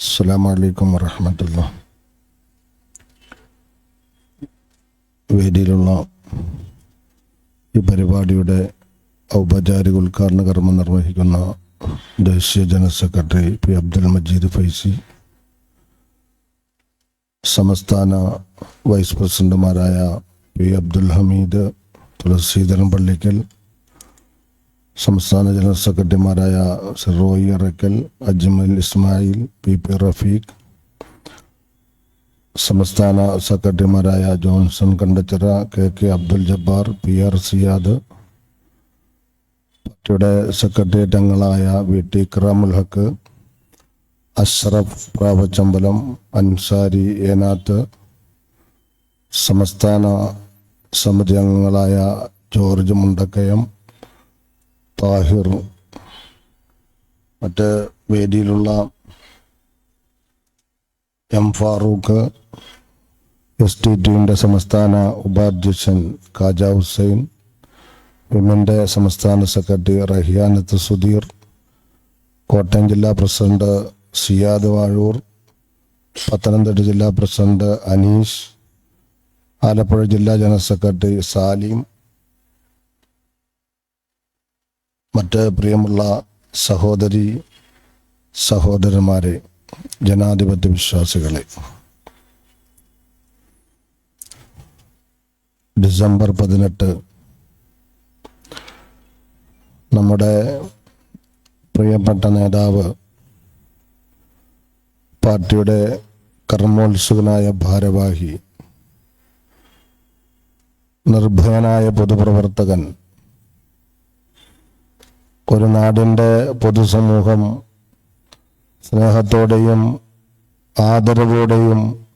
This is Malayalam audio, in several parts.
അസ്സാം വലൈക്കും വറഹമത്തുള്ള വേദിയിലുള്ള ഈ പരിപാടിയുടെ ഔപചാരിക ഉദ്ഘാടന കർമ്മം നിർവഹിക്കുന്ന ദേശീയ general secretary P Abdul Majeed Faizi സംസ്ഥാന വൈസ് പ്രസിഡന്റുമാരായ പി അബ്ദുൽ ഹമീദ് തുളസീധരൻ പള്ളിക്കൽ സംസ്ഥാന ജനറൽ സെക്രട്ടറിമാരായ സിറോയി അറക്കൽ അജ്മൽ ഇസ്മായിൽ പി പി റഫീഖ് സംസ്ഥാന സെക്രട്ടറിമാരായ Johnson Kandachira K K Abdul Jabbar P R Siyad പാർട്ടിയുടെ സെക്രട്ടേറിയറ്റ് അംഗങ്ങളായ വി ടി ഇക്രാമുൽ ഹക്ക് അഷ്റഫ് പ്രാവച്ചമ്പലം അൻസാരി ഏനാത്ത് സംസ്ഥാന സമിതി അംഗങ്ങളായ ജോർജ് മുണ്ടക്കയം താഹിർ മറ്റ് വേദിയിലുള്ള എം ഫാറൂഖ് എസ് ടി ടിയുടെ സംസ്ഥാന ഉപാധ്യക്ഷൻ കാജ ഹുസൈൻ വിമന്റെ സംസ്ഥാന സെക്രട്ടറി റഹിയാനത്ത് സുധീർ കോട്ടയം ജില്ലാ പ്രസിഡന്റ് സിയാദ് വാഴൂർ പത്തനംതിട്ട ജില്ലാ പ്രസിഡന്റ് അനീഷ് ആലപ്പുഴ ജില്ലാ ജനറൽ സെക്രട്ടറി സാലിം മറ്റ് പ്രിയമുള്ള സഹോദരി സഹോദരന്മാരെ ജനാധിപത്യ വിശ്വാസികളെ. ഡിസംബർ പതിനെട്ട് നമ്മുടെ പ്രിയപ്പെട്ട നേതാവ് പാർട്ടിയുടെ കർമ്മോത്സുകനായ ഭാരവാഹി നിർഭയനായ പൊതുപ്രവർത്തകൻ ഒരു നാടിന്റെ പൊതുസമൂഹം സ്നേഹത്തോടെയും ആദരവോടെയും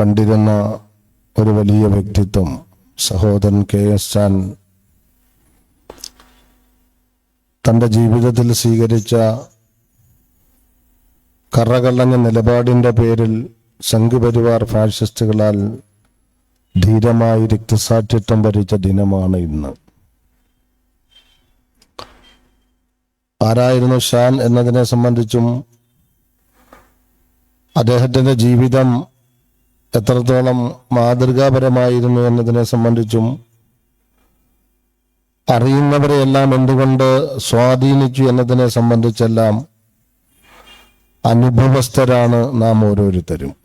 കണ്ടിരുന്ന ഒരു വലിയ വ്യക്തിത്വം സഹോദരൻ കെ എസ് ചാൻ. തന്റെ ജീവിതത്തിൽ സ്വീകരിച്ച കറകളഞ്ഞ നിലപാടിന്റെ പേരിൽ സംഘപരിവാർ ഫാഷിസ്റ്റുകളാൽ ധീരമായി രക്തസാക്ഷിത്വം ഭരിച്ച ദിനമാണ് ഇന്ന്. ആരായിരുന്നു ഷാൻ എന്നതിനെ സംബന്ധിച്ചും അദ്ദേഹത്തിന്റെ ജീവിതം എത്രത്തോളം മാതൃകാപരമായിരുന്നു എന്നതിനെ സംബന്ധിച്ചും അറിയുന്നവരെയെല്ലാം എന്തുകൊണ്ട് സ്വാധീനിച്ചു എന്നതിനെ സംബന്ധിച്ചെല്ലാം അനുഭവസ്ഥരാണ് നാം ഓരോരുത്തരും.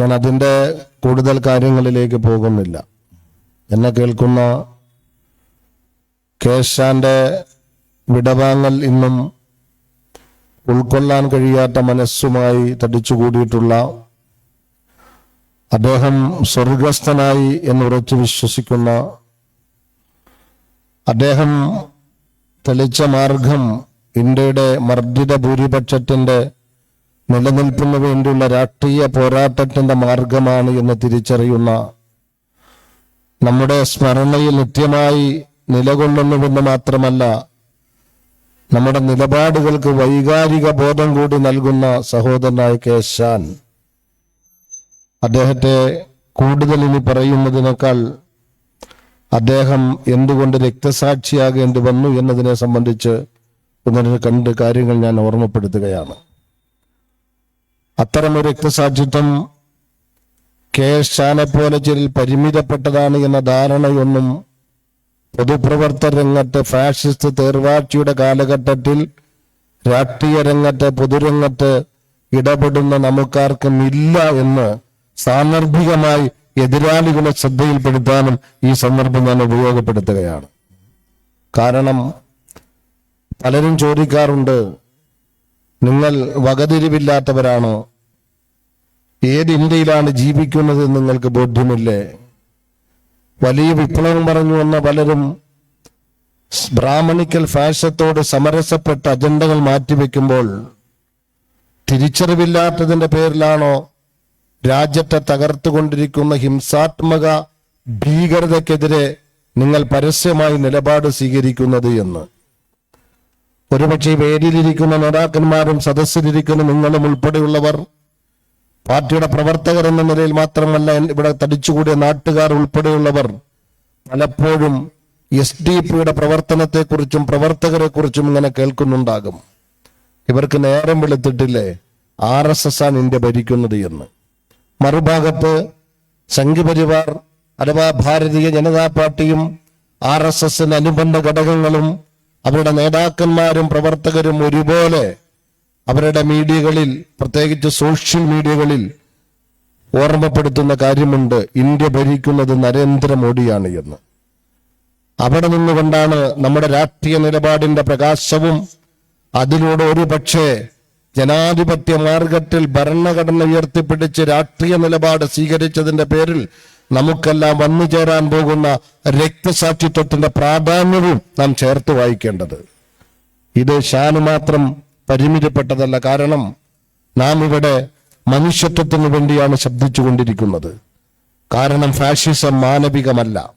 ഞാൻ അതിന്റെ കൂടുതൽ കാര്യങ്ങളിലേക്ക് പോകുന്നില്ല. എന്നെ കേൾക്കുന്ന കേശാന്റെ വിടവാങ്ങൽ ഇന്നും ഉൾക്കൊള്ളാൻ കഴിയാത്ത മനസ്സുമായി തടിച്ചുകൂടിയിട്ടുള്ള അദ്ദേഹം സ്വർഗസ്ഥനായി എന്ന് ഉറച്ചു വിശ്വസിക്കുന്ന അദ്ദേഹം തെളിച്ച മാർഗം ഇന്ത്യയുടെ മർദ്ദിത ഭൂരിപക്ഷത്തിന്റെ നിലനിൽപ്പിന് വേണ്ടിയുള്ള രാഷ്ട്രീയ പോരാട്ടത്തിന്റെ മാർഗമാണ് എന്ന് തിരിച്ചറിയുന്ന നമ്മുടെ സ്മരണയിൽ നിത്യമായി നിലകൊള്ളുന്നുവെന്ന് മാത്രമല്ല നമ്മുടെ നിലപാടുകൾക്ക് വൈകാരിക ബോധം കൂടി നൽകുന്ന സഹോദരനായ കേശാൻ അദ്ദേഹത്തെ കൂടുതൽ ഇനി പറയുന്നതിനേക്കാൾ അദ്ദേഹം എന്തുകൊണ്ട് രക്തസാക്ഷിയാകേണ്ടി വന്നു എന്നതിനെ സംബന്ധിച്ച് ഒന്ന് കണ്ട് കാര്യങ്ങൾ ഞാൻ ഓർമ്മപ്പെടുത്തുകയാണ്. അത്തരമൊരു രക്തസാക്ഷിത്വം കെ. ഷാനെ പോലെ ചിലൽ പരിമിതപ്പെട്ടതാണ് എന്ന ധാരണയൊന്നും പൊതുപ്രവർത്തന രംഗത്ത് ഫാഷിസ്റ്റ് തേർവാഴ്ചയുടെ കാലഘട്ടത്തിൽ രാഷ്ട്രീയ രംഗത്ത് പൊതുരംഗത്ത് ഇടപെടുന്ന നമുക്കാർക്കും ഇല്ല എന്ന് സാന്ദർഭികമായി എതിരാളികളെ ശ്രദ്ധയിൽപ്പെടുത്താനും ഈ സന്ദർഭം ഞാൻ ഉപയോഗപ്പെടുത്തുകയാണ്. കാരണം പലരും ചോദിക്കാറുണ്ട് നിങ്ങൾ വകതിരിവില്ലാത്തവരാണോ? ഏത് ഇന്ത്യയിലാണ് ജീവിക്കുന്നത് നിങ്ങൾക്ക് ബോധ്യമില്ലേ? വലിയ വിപ്ലവം പറഞ്ഞു വന്ന പലരും ബ്രാഹ്മണിക്കൽ ഫാഷത്തോട് സമരസപ്പെട്ട അജണ്ടകൾ മാറ്റിവെക്കുമ്പോൾ തിരിച്ചറിവില്ലാത്തതിന്റെ പേരിലാണോ രാജ്യത്തെ തകർത്തുകൊണ്ടിരിക്കുന്ന ഹിംസാത്മക ഭീകരതയ്ക്കെതിരെ നിങ്ങൾ പരസ്യമായി നിലപാട് സ്വീകരിക്കുന്നത് എന്ന്. ഒരുപക്ഷെ വേദിയിലിരിക്കുന്ന നേതാക്കന്മാരും സദസ്സിലിരിക്കുന്ന നിങ്ങളും ഉൾപ്പെടെയുള്ളവർ പാർട്ടിയുടെ പ്രവർത്തകർ എന്ന നിലയിൽ മാത്രമല്ല ഇവിടെ തടിച്ചുകൂടിയ നാട്ടുകാർ ഉൾപ്പെടെയുള്ളവർ പലപ്പോഴും എസ് ഡി പിയുടെ പ്രവർത്തനത്തെക്കുറിച്ചും പ്രവർത്തകരെക്കുറിച്ചും ഇങ്ങനെ കേൾക്കുന്നുണ്ടാകും. ഇവർക്ക് നേരം വെളുത്തിട്ടില്ലേ? ആർ എസ് എസ് ആണ് ഇന്ത്യ ഭരിക്കുന്നത് എന്ന്. മറുഭാഗത്ത് സംഘപരിവാർ അഥവാ ഭാരതീയ ജനതാ പാർട്ടിയും ആർ എസ് എസിന് അനുബന്ധ ഘടകങ്ങളും അവരുടെ നേതാക്കന്മാരും പ്രവർത്തകരും ഒരുപോലെ അവരുടെ മീഡിയകളിൽ പ്രത്യേകിച്ച് സോഷ്യൽ മീഡിയകളിൽ ഓർമ്മപ്പെടുത്തുന്ന കാര്യമുണ്ട് ഇന്ത്യ ഭരിക്കുന്നത് നരേന്ദ്രമോദിയാണ് എന്ന്. അവിടെ നിന്നുകൊണ്ടാണ് നമ്മുടെ രാഷ്ട്രീയ നിലപാടിന്റെ പ്രകാശവും അതിലൂടെ ഒരു പക്ഷേ ജനാധിപത്യ മാർഗത്തിൽ ഭരണഘടന ഉയർത്തിപ്പിടിച്ച് രാഷ്ട്രീയ നിലപാട് സ്വീകരിച്ചതിന്റെ പേരിൽ നമുക്കെല്ലാം വന്നു ചേരാൻ പോകുന്ന രക്തസാക്ഷിത്വത്തിന്റെ പ്രാധാന്യവും നാം ചേർത്ത് വായിക്കേണ്ടത്. ഇത് ഷാന് മാത്രം പരിമിതപ്പെട്ടതല്ല കാരണം നാം ഇവിടെ മനുഷ്യത്വത്തിന് വേണ്ടിയാണ് ശബ്ദിച്ചുകൊണ്ടിരിക്കുന്നത്. കാരണം ഫാഷിസം മാനവികമല്ല.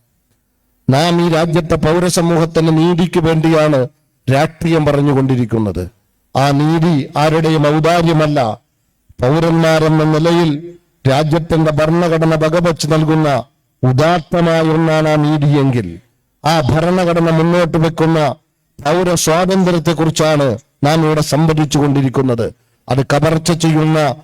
നാം ഈ രാജ്യത്തെ പൗരസമൂഹത്തിന് നീതിക്ക് വേണ്ടിയാണ് രാഷ്ട്രീയം പറഞ്ഞുകൊണ്ടിരിക്കുന്നത്. ആ നീതി ആരുടെയും ഔദാര്യമല്ല. പൗരന്മാരെന്ന നിലയിൽ രാജ്യത്തിന്റെ ഭരണഘടന വകവച്ച് നൽകുന്ന ഉദാത്തമായ ഒന്നാണ് ആ നീതിയെങ്കിൽ ആ ഭരണഘടന മുന്നോട്ട് വെക്കുന്ന പൗര സ്വാതന്ത്ര്യത്തെക്കുറിച്ചാണ് നാം ഇവിടെ സംവദിച്ചു കൊണ്ടിരിക്കുന്നത്. അത് കവർച്ച ചെയ്യുന്ന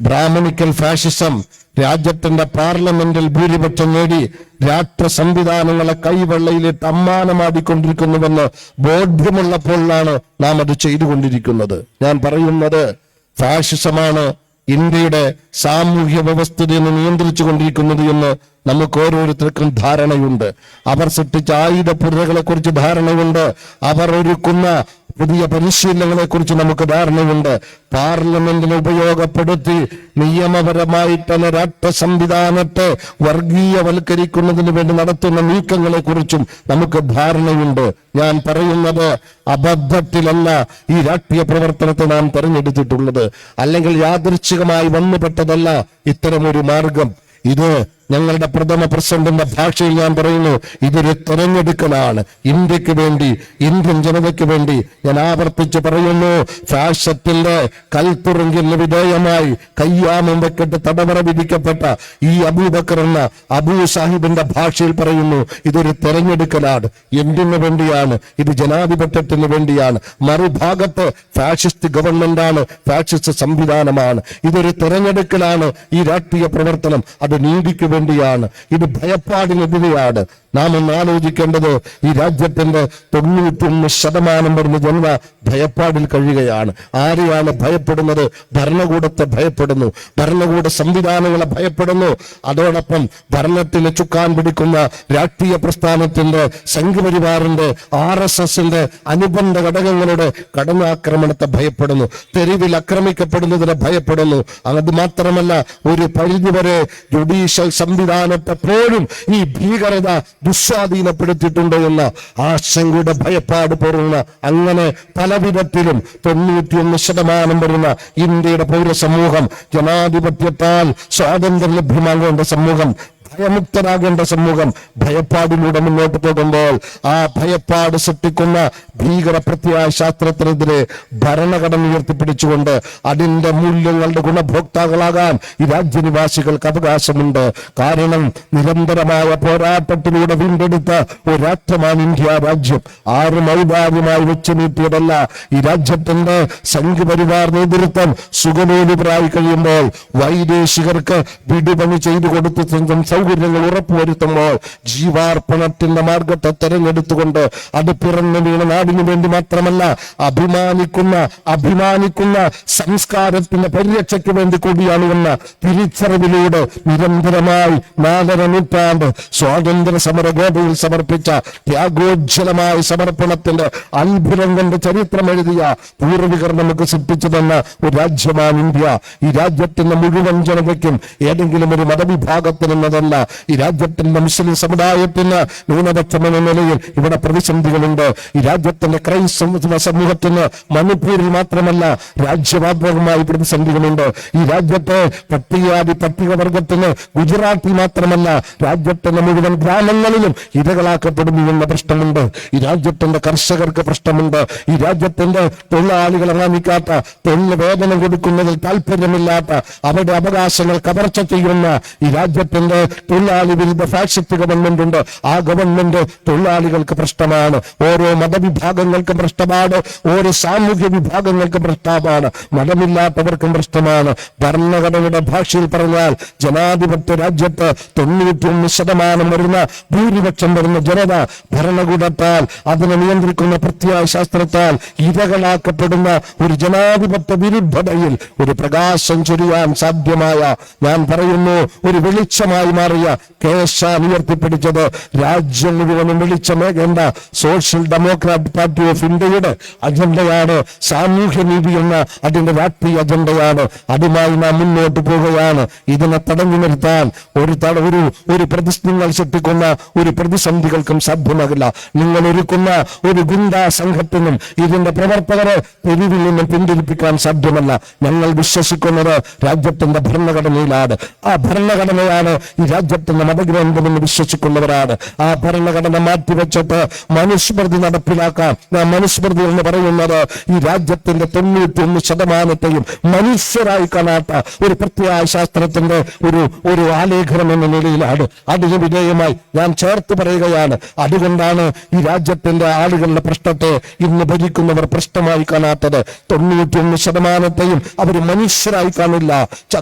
ബ്രാഹ്മണിക്കൽ ഫാഷിസം രാജ്യത്തിന്റെ പാർലമെന്റിൽ ഭൂരിപക്ഷം നേടി രാഷ്ട്ര സംവിധാനങ്ങളെ കൈവെള്ളയിലിട്ട് അമ്മാനമാടിക്കൊണ്ടിരിക്കുന്നുവെന്ന് ബോധ്യമുള്ളപ്പോഴാണ് നാം അത് ചെയ്തുകൊണ്ടിരിക്കുന്നത്. ഞാൻ പറയുന്നത് ഫാഷിസമാണ് ഇന്ത്യയുടെ സാമൂഹ്യ വ്യവസ്ഥിതിയെ നിയന്ത്രിച്ചു കൊണ്ടിരിക്കുന്നത് എന്ന് നമുക്ക് ഓരോരുത്തർക്കും ധാരണയുണ്ട്. അവർ സൃഷ്ടിച്ച ആയുധ പുരകളെ കുറിച്ച് ധാരണയുണ്ട്. അവർ ഒരുക്കുന്ന പുതിയ പരിശീലനങ്ങളെ കുറിച്ച് നമുക്ക് ധാരണയുണ്ട്. പാർലമെന്റിനെ ഉപയോഗപ്പെടുത്തി നിയമപരമായിട്ടുള്ള രാഷ്ട്ര സംവിധാനത്തെ വർഗീയവൽക്കരിക്കുന്നതിന് വേണ്ടി നടത്തുന്ന നീക്കങ്ങളെ കുറിച്ചും നമുക്ക് ധാരണയുണ്ട്. ഞാൻ പറയുന്നത് അബദ്ധത്തിലല്ല ഈ രാഷ്ട്രീയ പ്രവർത്തനത്തെ നാം തെരഞ്ഞെടുത്തിട്ടുള്ളത്. അല്ലെങ്കിൽ യാദൃച്ഛികമായി വന്നുപെട്ടതല്ല ഇത്തരമൊരു മാർഗം. ഇത് ഞങ്ങളുടെ പ്രഥമ പ്രസിഡന്റിന്റെ ഭാഷയിൽ ഞാൻ പറയുന്നു ഇതൊരു തെരഞ്ഞെടുക്കലാണ്. ഇന്ത്യയ്ക്ക് വേണ്ടി ഇന്ത്യൻ ജനതയ്ക്ക് വേണ്ടി ഞാൻ ആവർത്തിച്ച് പറയുന്നു ഫാഷത്തിന്റെ കൽത്തുറുങ്കിന് വിധേയമായി കയ്യാമം വെക്കിട്ട് തടവറ വിധിക്കപ്പെട്ട ഈ അബൂബക്കർ എന്ന അബൂ സാഹിബിന്റെ ഭാഷയിൽ പറയുന്നു ഇതൊരു തെരഞ്ഞെടുക്കലാണ്. എന്തിനു വേണ്ടിയാണ്? ഇത് ജനാധിപത്യത്തിന് വേണ്ടിയാണ്. മറുഭാഗത്ത് ഫാഷിസ്റ്റ് ഗവൺമെന്റാണ് ഫാഷിസ്റ്റ് സംവിധാനമാണ്. ഇതൊരു തെരഞ്ഞെടുക്കലാണ് ഈ രാഷ്ട്രീയ പ്രവർത്തനം. അത് നീതിക്ക് വേണ്ടിയാണ്. ഇത് ഭയപ്പാടിനെതിരെയാണ്. നാം ഒന്ന് ആലോചിക്കേണ്ടത് ഈ രാജ്യത്തിന്റെ തൊണ്ണൂറ്റൊന്ന് ശതമാനം വരുന്ന ജനത ഭയപ്പാടിൽ കഴിയുകയാണ്. ആരെയാണ് ഭയപ്പെടുന്നത്? ഭരണകൂടത്തെ ഭയപ്പെടുന്നു. ഭരണകൂട സംവിധാനങ്ങളെ ഭയപ്പെടുന്നു. അതോടൊപ്പം ഭരണത്തിന് ചുക്കാൻ പിടിക്കുന്ന രാഷ്ട്രീയ പ്രസ്ഥാനത്തിന്റെ സംഘപരിവാറിന്റെ ആർ എസ് എസിന്റെ അനുബന്ധ ഘടകങ്ങളുടെ കടന്നാക്രമണത്തെ ഭയപ്പെടുന്നു. തെരുവിൽ ആക്രമിക്കപ്പെടുന്നതിനെ ഭയപ്പെടുന്നു. അത് മാത്രമല്ല ഒരു പരിധിവരെ ജുഡീഷ്യൽ സംവിധാനത്തെ പോലും ഈ ഭീകരത ദുസ്വാധീനപ്പെടുത്തിയിട്ടുണ്ട് എന്ന ആശങ്കയുടെ ഭയപ്പാട് പോറുന്ന അങ്ങനെ പല വിധത്തിലും തൊണ്ണൂറ്റിയൊന്ന് ശതമാനം വരുന്ന ഇന്ത്യയുടെ പൗരസമൂഹം ജനാധിപത്യത്താൽ സ്വാതന്ത്ര്യം ലഭ്യമാകേണ്ട സമൂഹം ഭയമുക്തരാകേണ്ട സമൂഹം ഭയപ്പാടിലൂടെ മുന്നോട്ട് പോകുമ്പോൾ ആ ഭയപ്പാട് സൃഷ്ടിക്കുന്ന ഭീകര പ്രത്യായ ശാസ്ത്രത്തിനെതിരെ ഭരണഘടന ഉയർത്തിപ്പിടിച്ചുകൊണ്ട് അതിന്റെ മൂല്യങ്ങളുടെ ഗുണഭോക്താക്കളാകാൻ ഈ രാജ്യനിവാസികൾക്ക് അവകാശമുണ്ട്. കാരണം നിരന്തരമായ പോരാട്ടത്തിലൂടെ വീണ്ടെടുത്ത ഒരു രാഷ്ട്രമാണ് ഇന്ത്യ രാജ്യം. ആരും ഔദാര്യമായി വെച്ചു നീട്ടിയതല്ല. ഈ രാജ്യത്തിന്റെ സംഘപരിവാർ നേതൃത്വം സുഖലോലുപരായി കഴിയുമ്പോൾ വൈദേശികർക്ക് വിടുപണി ചെയ്തു കൊടുത്ത് സ്വന്തം സൗകര്യങ്ങൾ ഉറപ്പുവരുത്തുമ്പോൾ ജീവാർപ്പണത്തിന്റെ മാർഗത്തെ തെരഞ്ഞെടുത്തുകൊണ്ട് അത് പിറന്നു വീണ നാടിനു വേണ്ടി മാത്രമല്ല അഭിമാനിക്കുന്ന അഭിമാനിക്കുന്ന സംസ്കാരത്തിന്റെ പരിരക്ഷയ്ക്ക് വേണ്ടി കൂടിയാണ് എന്ന തിരിച്ചറിവിലൂടെ നിരന്തരമായി നാലര നൂറ്റാണ്ട് സ്വാതന്ത്ര്യ സമര ഗോപയിൽ സമർപ്പിച്ച ത്യാഗോജ്വലമായ സമർപ്പണത്തിന്റെ അത്ഭുതം കൊണ്ട് ചരിത്രം എഴുതിയ പൂർവികർ നമുക്ക് സൃഷ്ടിച്ചു തന്ന ഒരു രാജ്യമാണ് ഇന്ത്യ. ഈ രാജ്യത്തിന്റെ മുഴുവൻ ജനതയ്ക്കും ഏതെങ്കിലും ഒരു മതവിഭാഗത്തിനെന്നതല്ല ഈ രാജ്യത്തിന്റെ മുസ്ലിം സമുദായത്തിന് ന്യൂനപക്ഷം എന്ന നിലയിൽ ഇവിടെ പ്രതിസന്ധികളുണ്ട്. ഈ രാജ്യത്തിന്റെ ക്രൈസ്തവ സമൂഹത്തിന് മണിപ്പൂരിൽ മാത്രമല്ല രാജ്യവ്യാപകമായി പ്രതിസന്ധികളുണ്ട്. ഈ രാജ്യത്തെ പട്ടികജാതി പട്ടികവർഗത്തിന് ഗുജറാത്തിൽ മാത്രമല്ല രാജ്യത്തിന്റെ മുഴുവൻ ഗ്രാമങ്ങളിലും ഇരകളാക്കപ്പെടുന്നു എന്ന പ്രശ്നമുണ്ട്. ഈ രാജ്യത്തിന്റെ കർഷകർക്ക് പ്രശ്നമുണ്ട്. ഈ രാജ്യത്തിന്റെ തൊഴിലാളികളെ ഇറങ്ങിക്കാത്ത തൊഴിൽ വേതനം കൊടുക്കുന്നതിൽ താല്പര്യമില്ലാത്ത അവരുടെ അവകാശങ്ങൾ കവർച്ച ചെയ്യുന്ന ഈ രാജ്യത്തിന്റെ തൊഴിലാളി വിരുദ്ധ ഫാഷിസ്റ്റ് ഗവൺമെന്റ് ഉണ്ട്. ആ ഗവൺമെന്റ് തൊഴിലാളികൾക്ക് പ്രശ്നമാണ്. ഓരോ മതവിഭാഗങ്ങൾക്കും പ്രശ്നമാണ്. ഓരോ സാമൂഹ്യ വിഭാഗങ്ങൾക്കും പ്രശ്നമാണ്. മതമില്ലാത്തവർക്കും പ്രശ്നമാണ്. ഭരണഘടനയുടെ ഭാഷയിൽ പറഞ്ഞാൽ ജനാധിപത്യ രാജ്യത്ത് തൊണ്ണൂറ്റിയൊന്ന് ശതമാനം വരുന്ന ഭൂരിപക്ഷം വരുന്ന ജനത ഭരണകൂടത്താൽ അതിനെ നിയന്ത്രിക്കുന്ന പ്രത്യേക ശാസ്ത്രത്താൽ ഇരകളാക്കപ്പെടുന്ന ഒരു ജനാധിപത്യ വിരുദ്ധതയിൽ ഒരു പ്രകാശം ചൊരിയാൻ സാധ്യമായ ഞാൻ പറയുന്നു ഒരു വെളിച്ചമായി മാറിയ കേശാൻ ഉയർത്തിപ്പിടിച്ചത്. രാജ്യം മുഴുവനും വിളിച്ചമേകേണ്ട സോഷ്യൽ ഡെമോക്രാറ്റ് പാർട്ടി ഓഫ് ഇന്ത്യയുടെ അജണ്ടയാണ്. സാമൂഹ്യ നീതി എന്ന അതിന്റെ രാഷ്ട്രീയ അജണ്ടയാണ്. അതുമായി നാം മുന്നോട്ട് പോവുകയാണ്. ഇതിനെ തടഞ്ഞു നിർത്താൻ ഒരു ഒരു ഒരു പ്രതിസന്ധികൾ സൃഷ്ടിക്കുന്ന ഒരു പ്രതിസന്ധികൾക്കും സാധ്യമാകില്ല നിങ്ങൾ ഒരുക്കുന്ന ഒരു ഗുണ്ടാ സംഘത്തിനും ഇതിന്റെ പ്രവർത്തകരെ തെരുവിൽ നിന്നും പിന്തിരിപ്പിക്കാൻ സാധ്യമല്ല. ഞങ്ങൾ വിശ്വസിക്കുന്നത് രാജ്യത്തിന്റെ ഭരണഘടനയിലാണ്. ആ ഭരണഘടനയാണ് ഈ രാജ്യത്തിന്റെ മതഗ്രന്ഥമെന്ന് വിശ്വസിക്കുന്നവരാണ്. ആ ഭരണഘടന മാറ്റിവെച്ചിട്ട് മനുസ്മൃതി നടപ്പിലാക്കാം. മനുസ്മൃതി എന്ന് പറയുന്നത് ഈ രാജ്യത്തിന്റെ തൊണ്ണൂറ്റി ഒന്ന് ശതമാനത്തെയും മനുഷ്യരായി കാണാത്ത ഒരു പ്രത്യേക ശാസ്ത്രത്തിന്റെ ഒരു ഒരു ആലേഖനം എന്ന നിലയിലാണ്. അതിന് വിധേയമായി ഞാൻ ചേർത്ത് പറയുകയാണ്. അതുകൊണ്ടാണ് ഈ രാജ്യത്തിന്റെ ആളുകളുടെ പ്രശ്നത്തെ ഇന്ന് ഭരിക്കുന്നവർ പ്രശ്നമായി കാണാത്തത്. തൊണ്ണൂറ്റിയൊന്ന് ശതമാനത്തെയും അവർ മനുഷ്യരായി കാണില്ല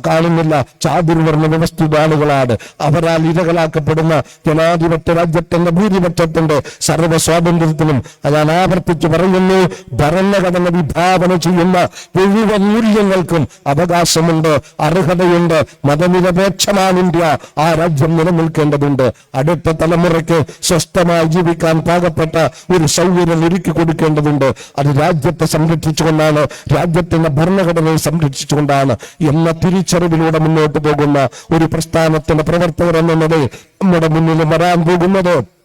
കാണുന്നില്ല. ചാതുർവർണ വ്യവസ്ഥിത ആളുകളാണ്. അവരാൽ ഇരകളാക്കപ്പെടുന്ന ജനാധിപത്യ രാജ്യത്തിന്റെ ഭൂരിപക്ഷത്തിന്റെ സർവ സ്വാതന്ത്ര്യത്തിനും ഞാൻ ആവർത്തിച്ചു പറയുന്നു ഭരണഘടന വിഭാവന ചെയ്യുന്ന മുഴുവൻ മൂല്യങ്ങൾക്കും അവകാശമുണ്ട് അർഹതയുണ്ട് മതനിരപേക്ഷമാണ് ഇന്ത്യ. ആ രാജ്യം നിലനിൽക്കേണ്ടതുണ്ട്. അടുത്ത തലമുറയ്ക്ക് സ്വസ്ഥമായി ജീവിക്കാൻ പാകപ്പെട്ട ഒരു സൗകര്യം ഒരുക്കി കൊടുക്കേണ്ടതുണ്ട്. അത് രാജ്യത്തെ സംരക്ഷിച്ചുകൊണ്ടാണ് രാജ്യത്തിന്റെ ഭരണഘടനയെ സംരക്ഷിച്ചുകൊണ്ടാണ് എന്ന തിരിച്ചറിവിലൂടെ മുന്നോട്ട് പോകുന്ന ഒരു പ്രസ്ഥാനത്തിന്റെ പ്രവർത്തകർ നിലയിൽ നമ്മുടെ മുന്നിൽ വരാൻ പോകുന്നത്.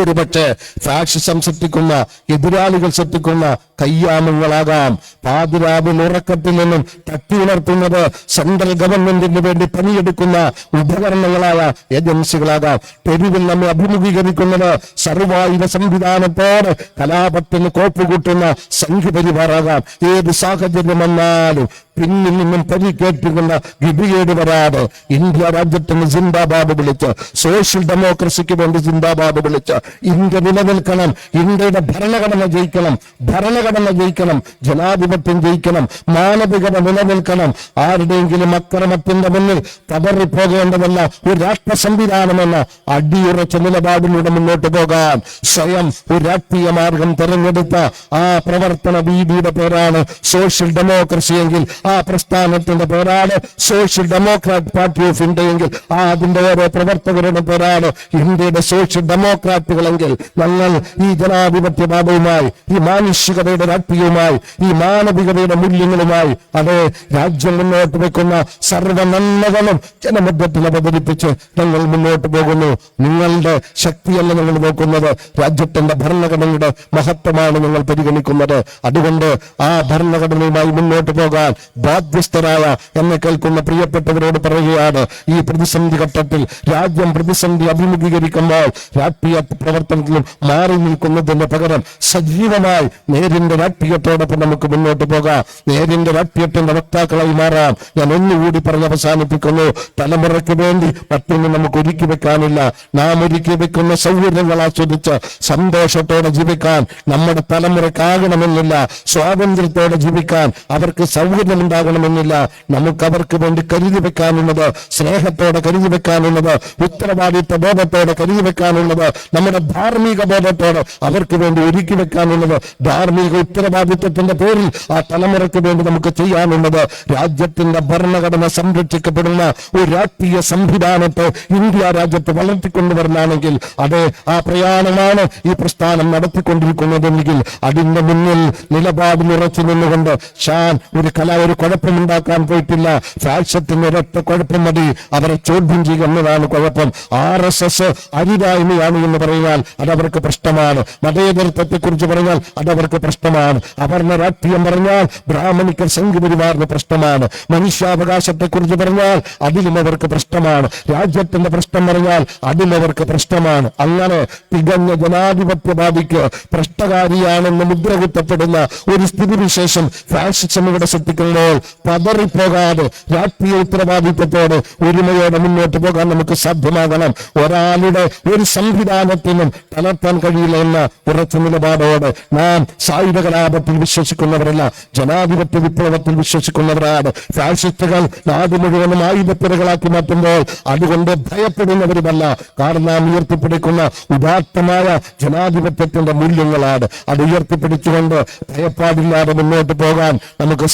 ഒരുപക്ഷെ സാക്ഷി സൃഷ്ടിക്കുന്ന എതിരാളികൾ സൃഷ്ടിക്കുന്ന കയ്യാമങ്ങളാകാം. പാതിരാവിൽ ഉറക്കത്തിൽ നിന്നും തട്ടി ഉണർത്തുന്നത് സെൻട്രൽ ഗവൺമെന്റിന് വേണ്ടി പണിയെടുക്കുന്ന ഉപകരണങ്ങളാകാം ഏജൻസികളാകാം. തെരുവിൽ നമ്മെ അഭിമുഖീകരിക്കുന്നത് സർവായുധ സംവിധാനത്തോട് കലാപത്തിന് കോപ്പുകൂട്ടുന്ന സംഘപരിവാറാകാം. ഏത് സാഹചര്യം വന്നാലും പിന്നിൽ നിന്നും പരിക്കേറ്റുകൊണ്ട് ഗതികേട് വരാതെ ഇന്ത്യ രാജ്യത്തിന് ജിന്ദാബാദ് വിളിച്ച് സോഷ്യൽ ഡെമോക്രസിക്ക് വേണ്ടി ജിന്ദാബാദ് വിളിച്ച് ഇന്ത്യ നിലനിൽക്കണം ഇന്ത്യയുടെ ഭരണഘടന ജയിക്കണം ഭരണഘടന ജയിക്കണം ജനാധിപത്യം ജയിക്കണം മാനവികത നിലനിൽക്കണം ആരുടെയെങ്കിലും അക്രമത്തിന്റെ മുന്നിൽ തകറിപ്പോകേണ്ടതല്ല ഒരു രാഷ്ട്ര സംവിധാനമെന്ന അടിയുറച്ച നിലപാടിലൂടെ മുന്നോട്ട് പോകാൻ സ്വയം ഒരു രാഷ്ട്രീയ മാർഗം തെരഞ്ഞെടുത്ത ആ പ്രവർത്തന വീതിയുടെ പേരാണ് സോഷ്യൽ ഡെമോക്രസി എങ്കിൽ പ്രസ്ഥാനത്തിന്റെ പേരാണ് സോഷ്യൽ ഡെമോക്രാറ്റ് പാർട്ടി ഓഫ് ഇന്ത്യയെങ്കിൽ ആ അതിന്റെ ഓരോ പ്രവർത്തകരുടെ പേരാണ് ഇന്ത്യയുടെ സോഷ്യൽ ഡെമോക്രാറ്റുകളെങ്കിൽ ഞങ്ങൾ ഈ ജനാധിപത്യവാദവുമായി ഈ മാനുഷികതയുടെ രാഷ്ട്രീയവുമായി ഈ മാനവികതയുടെ മൂല്യങ്ങളുമായി അതേ രാജ്യം മുന്നോട്ട് വെക്കുന്ന സർവ നന്മകളും ജനമധ്യത്തിൽ അവതരിപ്പിച്ച് ഞങ്ങൾ മുന്നോട്ട് പോകുന്നു. നിങ്ങളുടെ ശക്തിയല്ല ഞങ്ങൾ നോക്കുന്നത്. രാജ്യത്തിന്റെ ഭരണഘടനയുടെ മഹത്വമാണ് ഞങ്ങൾ പരിഗണിക്കുന്നത്. അതുകൊണ്ട് ആ ഭരണഘടനയുമായി മുന്നോട്ട് പോകാൻ ബാധ്യസ്ഥരായ എന്നെ കേൾക്കുന്ന പ്രിയപ്പെട്ടവരോട് പറയുകയാണ് ഈ പ്രതിസന്ധി ഘട്ടത്തിൽ രാജ്യം പ്രതിസന്ധി അഭിമുഖീകരിക്കുമ്പോൾ രാഷ്ട്രീയ പ്രവർത്തനത്തിലും മാറി നിൽക്കുന്നതിന് പകരം സജീവമായി നേരിന്റെ രാഷ്ട്രീയത്തോടൊപ്പം നമുക്ക് മുന്നോട്ട് പോകാം. നേരിന്റെ രാഷ്ട്രീയത്തിന്റെ വക്താക്കളായി മാറാം. ഞാൻ ഒന്നുകൂടി പറഞ്ഞ് അവസാനിപ്പിക്കുന്നു. തലമുറയ്ക്ക് വേണ്ടി മറ്റൊന്നും നമുക്ക് ഒരുക്കി വെക്കാനില്ല. നാം ഒരുക്കി വെക്കുന്ന സൗകര്യങ്ങൾ ആസ്വദിച്ച് സന്തോഷത്തോടെ ജീവിക്കാൻ നമ്മുടെ തലമുറക്കാകണമെന്നില്ല സ്വാതന്ത്ര്യത്തോടെ ജീവിക്കാൻ അവർക്ക് സൗകര്യമുണ്ടാകണമെന്നില്ല നമുക്ക് അവർക്ക് വേണ്ടി കരുതി വെക്കാനുള്ളത് സ്നേഹത്തോടെ കരുതി വെക്കാനുള്ളത് ഉത്തരവാദിത്വ ബോധത്തോടെ കരുതി വെക്കാനുള്ളത് നമ്മുടെ ധാർമ്മിക ബോധത്തോടെ അവർക്ക് വേണ്ടി ഒരുക്കി വെക്കാനുള്ളത് ധാർമ്മിക ഉത്തരവാദിത്വത്തിന്റെ പേരിൽ ആ തലമുറയ്ക്ക് വേണ്ടി നമുക്ക് ചെയ്യാനുള്ളത് രാജ്യത്തിന്റെ ഭരണഘടന സംരക്ഷിക്കപ്പെടുന്ന ഒരു രാഷ്ട്രീയ സംവിധാനത്തെ ഇന്ത്യ രാജ്യത്ത് വളർത്തിക്കൊണ്ടുവരണമെങ്കിൽ അതെ ആ പ്രയാണമാണ് ഈ പ്രസ്ഥാനം നടത്തിക്കൊണ്ടിരിക്കുന്നതെങ്കിൽ അതിന്റെ മുന്നിൽ നിലപാടിൽ ഉറച്ചു നിന്നുകൊണ്ട് ഷാൻ ഒരു കല ഒരു കുഴപ്പമുണ്ടാക്കാൻ പോയിട്ടില്ല. ഫാഷത്തിന് ഒരൊറ്റ കുഴപ്പം മതി. അവരെ ചോദ്യം ചെയ്യുക എന്നതാണ് കുഴപ്പം. ആർ എസ് എസ് അരിതായ്മയാണ് എന്ന് പറഞ്ഞാൽ അതവർക്ക് പ്രശ്നമാണ്. മതേതരത്വത്തെ കുറിച്ച് പറഞ്ഞാൽ അതവർക്ക് പ്രശ്നമാണ്. അവർണ രാഷ്ട്രീയം പറഞ്ഞാൽ ബ്രാഹ്മണിക്കർ സംഘപരിവാറിന് പ്രശ്നമാണ്. മനുഷ്യാവകാശത്തെ കുറിച്ച് പറഞ്ഞാൽ അതിലും അവർക്ക് പ്രശ്നമാണ്. രാജ്യത്തിന്റെ പ്രശ്നം പറഞ്ഞാൽ അതിലും അവർക്ക് പ്രശ്നമാണ്. അങ്ങനെ തികഞ്ഞ ജനാധിപത്യവാദിക്ക് പ്രശ്നകാരിയാണെന്ന് മുദ്ര കുത്തപ്പെടുന്ന ഒരു സ്ഥിതിവിശേഷം ഫാഷിസം ഇവിടെ സൃഷ്ടിക്കുമ്പോൾ വരുമ്പോൾ പതറിപ്പോകാതെ രാഷ്ട്രീയ ഉത്തരവാദിത്വത്തോടെ ഒരുമയോടെ മുന്നോട്ട് പോകാൻ നമുക്ക് സാധ്യമാകണം. ഒരാളുടെ ഒരു സംവിധാനത്തിനും തളർത്താൻ കഴിയില്ല എന്ന ഉറച്ച നിലപാടോടെ നാം സായുധ കലാപത്തിൽ വിശ്വസിക്കുന്നവരല്ല ജനാധിപത്യ വിപ്ലവത്തിൽ വിശ്വസിക്കുന്നവരാണ്. ഫാഷിസ്റ്റുകൾ നാട് മുഴുവനും ആയുധപ്പിറകളാക്കി മാറ്റുമ്പോൾ അതുകൊണ്ട് ഭയപ്പെടുന്നവരുമല്ല. കാരണം നാം ഉയർത്തിപ്പിടിക്കുന്ന ഉദാത്തമായ ജനാധിപത്യത്തിന്റെ മൂല്യങ്ങളാണ്. അത് ഉയർത്തിപ്പിടിച്ചുകൊണ്ട് ഭയപ്പാടില്ലാതെ മുന്നോട്ട് പോകാൻ നമുക്ക്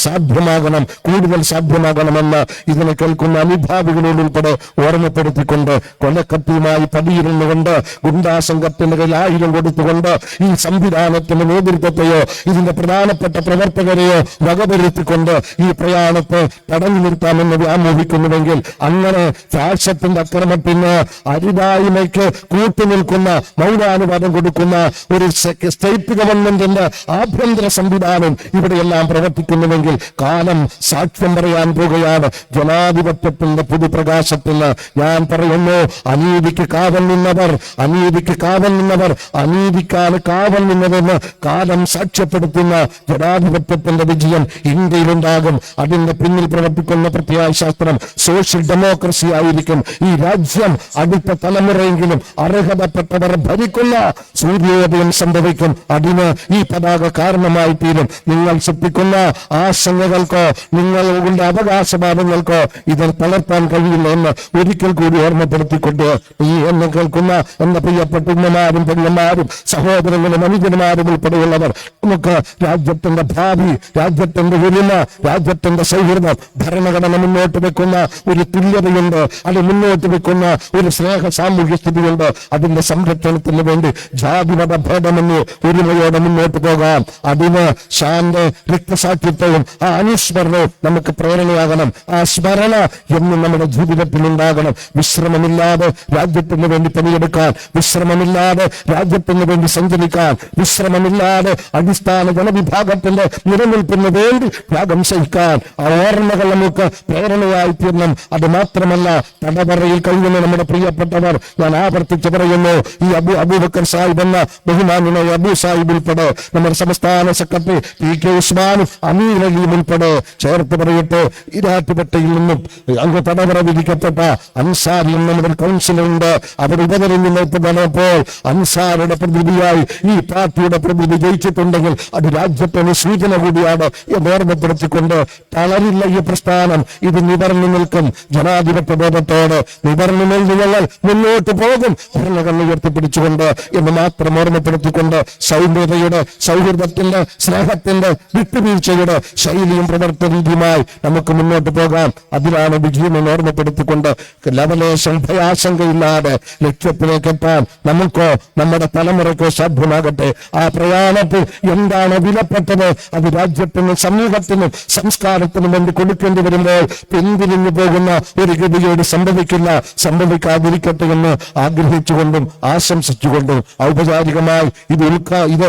സാധ്യമാകണം കൂടുതൽ സാധ്യമാകണമെന്ന് ഇതിനെ കേൾക്കുന്ന അനുഭാവികളോട് ഉൾപ്പെടെ ഓർമ്മപ്പെടുത്തിക്കൊണ്ട് കൊലക്കത്തിയുമായി പടിയിരുന്നുകൊണ്ട് ഗുണ്ടാസംഘത്തിന്റെ കയ്യിൽ ആയിരം കൊടുത്തുകൊണ്ട് ഈ സംവിധാനത്തിന്റെ നേതൃത്വത്തെയോ ഇതിന്റെ പ്രധാനപ്പെട്ട പ്രവർത്തകരെയോ വകവരുത്തിക്കൊണ്ട് ഈ പ്രയാണത്തെ തടഞ്ഞു നിർത്താമെന്ന് വ്യാമോഹിക്കുന്നുവെങ്കിൽ അങ്ങനെ ഫാഷത്തിന്റെ അക്രമത്തിന് അരുതായ്മയ്ക്ക് കൂട്ടുനിൽക്കുന്ന മൗനാനുവാദം കൊടുക്കുന്ന ഒരു സ്റ്റേറ്റ് ഗവൺമെന്റിന്റെ ആഭ്യന്തര സംവിധാനം ഇവിടെയെല്ലാം പ്രവർത്തിക്കുന്നുവെങ്കിൽ കാലം സാക്ഷ്യം പറയാൻ പോകുകയാണ്. ജനാധിപത്യത്തിന്റെ പുതുപ്രകാശത്തിന് ഞാൻ പറയുന്നു അനീതിക്ക് കാവൽ നിന്നവർ അനീതിക്ക് കാവൽ നിന്നവർ അനീതിക്കാണ് കാവൽ നിന്നതെന്ന് കാലം സാക്ഷ്യപ്പെടുത്തുന്ന ജനാധിപത്യത്തിന്റെ വിജയം ഇന്ത്യയിലുണ്ടാകും. അതിന്റെ പിന്നിൽ പ്രവർത്തിക്കുന്ന പ്രത്യയശാസ്ത്രം സോഷ്യൽ ഡെമോക്രസി ആയിരിക്കും. ഈ രാജ്യം അടുത്ത തലമുറയെങ്കിലും അർഹതപ്പെട്ടവർ ഭരിക്കുന്ന സൂര്യോദയം സംഭവിക്കും. അതിന് ഈ പതാക കാരണമായി തീരും നിങ്ങൾ ശ്രദ്ധിക്കുന്ന ആശങ്കകൾക്കോ നിങ്ങളുടെ അവകാശവാദങ്ങൾക്കോ ഇതിൽ തളർത്താൻ കഴിയില്ല എന്ന് ഒരിക്കൽ കൂടി ഓർമ്മപ്പെടുത്തിക്കൊണ്ട് ഈ എന്ന് കേൾക്കുന്ന എന്ന പ്രിയപ്പെട്ട ഉമ്മമാരും പെണ്ണന്മാരും സഹോദരങ്ങളും അനുജന്മാരും ഉൾപ്പെടെയുള്ളവർ നമുക്ക് രാജ്യത്തിന്റെ ഭാവി രാജ്യത്തിന്റെ ഉരിമ രാജ്യത്തിന്റെ സൗഹൃദം ഭരണഘടന മുന്നോട്ട് വെക്കുന്ന ഒരു തുല്യതയുണ്ട്. അത് മുന്നോട്ട് വെക്കുന്ന ഒരു സ്നേഹ സാമൂഹ്യ സ്ഥിതിയുണ്ട്. അതിന്റെ സംരക്ഷണത്തിന് വേണ്ടി ജാതിമത ഭേദമെന്ന് ഒരുമയോടെ മുന്നോട്ട് പോകാം. അതിന് ശാന്ത രക്തസാക്ഷിത്വവും ആ അനുസ്മരണവും നമുക്ക് പ്രേരണയാകണം. ആ സ്മരണ എന്നും നമ്മുടെ ജീവിതത്തിൽ ഉണ്ടാകണം. വിശ്രമമില്ലാതെ രാജ്യത്തിന് വേണ്ടി പണിയെടുക്കാൻ വിശ്രമമില്ലാതെ രാജ്യത്തിന് വേണ്ടി സഞ്ചരിക്കാൻ വിശ്രമമില്ലാതെ അടിസ്ഥാന ജനവിഭാഗത്തിന്റെ നിലനിൽപ്പിന് വേണ്ടി ത്യാഗം സഹിക്കാൻ ആ ഓർമ്മകൾ നമുക്ക് പ്രേരണയായി തീർന്നും അത് മാത്രമല്ല തടവറയിൽ കഴിയുന്ന നമ്മുടെ പ്രിയപ്പെട്ടവർ ഞാൻ ആവർത്തിച്ച് പറയുന്നു ഈ അബു അബൂബക്കർ സാഹിബ് എന്ന ബഹുമാനായ അബു സാഹിബ് ഉൾപ്പെടെ നമ്മുടെ സംസ്ഥാന സെക്രട്ടറി പി കെ ഉസ്മാനും അമീർ അലിയും ഉൾപ്പെടെ ചേർത്ത് പറയട്ടെ. ഇരാറ്റുപെട്ടയിൽ നിന്നും അങ്ങ് തടവറ വിധിക്കപ്പെട്ട അൻസാരി എന്ന നമ്മുടെ കൗൺസിലുണ്ട് അവർ ഉപതെരഞ്ഞു നടന്നപ്പോൾ അൻസാരുടെ പ്രതിനിധിയായി ഈ പാർട്ടിയുടെ പ്രതിനിധി ജയിച്ചിട്ടുണ്ടെങ്കിൽ അത് രാജ്യത്തിന് സൂചന കൂടിയാണ് എന്ന് ഓർമ്മപ്പെടുത്തിക്കൊണ്ട് തളരില്ല ഈ പ്രസ്ഥാനം. ഇത് നിവർന്നു നിൽക്കും. ജനാധിപത്യ ബോധത്തോട് നിവർന്നു ഞങ്ങൾ മുന്നോട്ട് പോകും. ഭരണഘടന ഉയർത്തിപ്പിടിച്ചുകൊണ്ട് എന്ന് മാത്രം ഓർമ്മപ്പെടുത്തിക്കൊണ്ട് സൗമ്യതയുടെ സൗഹൃദത്തിന്റെ സ്നേഹത്തിന്റെ വിട്ടുവീഴ്ചയുടെ ശൈലിയും പ്രവർത്തന രീതിയുമായി നമുക്ക് മുന്നോട്ട് പോകാം. അതിനാണ് വിജയമെന്ന് ഓർമ്മപ്പെടുത്തിക്കൊണ്ട് ലവലേശം ഭയാശങ്കയില്ലാതെ ലക്ഷ്യത്തിലേക്ക് എത്താൻ നമുക്കോ നമ്മുടെ തലമുറയ്ക്കോ സാധ്യമാകട്ടെ. ആ പ്രയാണത്തിൽ എന്താണ് വിലപ്പെട്ടത്? അത് രാജ്യത്തിനും സമൂഹത്തിനും സംസ്കാരത്തിനും വേണ്ടി കൊടുക്കേണ്ടി വരുമ്പോൾ പിന്തിരിഞ്ഞു പോകുന്ന ഒരു ഗതിയോട് സംഭവിക്കില്ല. സംഭവിക്കാതിരിക്കട്ടെ എന്ന് ആഗ്രഹിച്ചുകൊണ്ടും ആശംസിച്ചുകൊണ്ടും ഔപചാരികമായി ഇത് ഉൽക്കാ ഇത്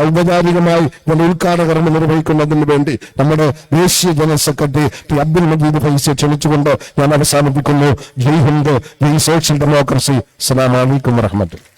ഔപചാരികമായി ഉദ്ഘാടകർമ്മം നിർവഹിക്കുന്നതിന് വേണ്ടി നമ്മുടെ ദേശീയ general secretary P Abdul Majeed ഫൈസിയെ ക്ഷണിച്ചുകൊണ്ട് ഞാൻ അവസാനിപ്പിക്കുന്നു. ജയ് ഹിന്ദ്. ജയ് സോഷ്യൽ ഡെമോക്രസി. അസ്സലാമലൈക്കും അലൈക്കും വറഹ്മത്തുള്ളാഹി.